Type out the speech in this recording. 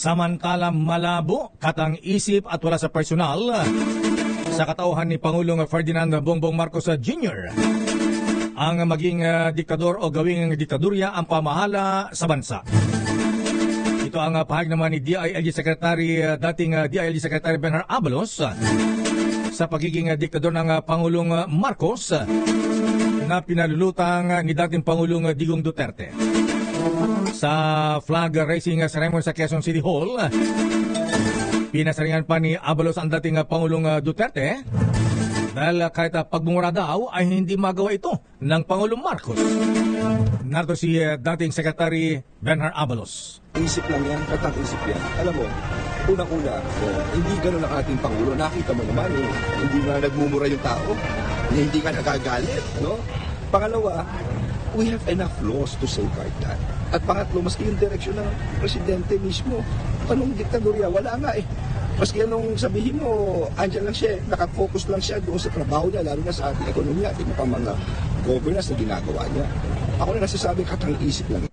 Samantala malabo, katang isip at wala sa personal sa katauhan ni Pangulong Ferdinand Bongbong Marcos Jr. ang maging ah, diktador o gawing diktadurya ang pamahala sa bansa. Ito ang ah, pahag naman ni DILG Secretary, ah, dating ah, DILG Secretary Benhar Abalos ah, sa pagiging ah, diktador ng ah, Pangulong Marcos ah, na pinalulutang ah, ni dating Pangulong ah, Digong Duterte. Sa flag raising ah, ceremony sa Quezon City Hall, pinasaringan pa ni Abalos ang dating Pangulong ah, Duterte dahil ah, kahit ah, pagbumura daw ay hindi magawa ito ng Pangulong Marcos. Narito si ah, dating Secretary Benhar Abalos. Isip lang yan, katang isip yan. Alam mo, unang-una, eh, hindi ganun ang ating Pangulo. Nakita mo naman, eh, hindi nga nagmumura yung tao. eh, Hindi ka nagagalit, no? Pangalawa, we have enough laws to safeguard that. At pangatlo, maski yung direksyon ng presidente mismo, anong diktadorya? Wala nga eh. Maski anong sabihin mo, andyan lang siya, eh, nakafocus lang siya doon sa trabaho niya, lalo na sa ating ekonomiya, ating pa mga governance na ginagawa niya. Ako na nasasabi, katang isip lang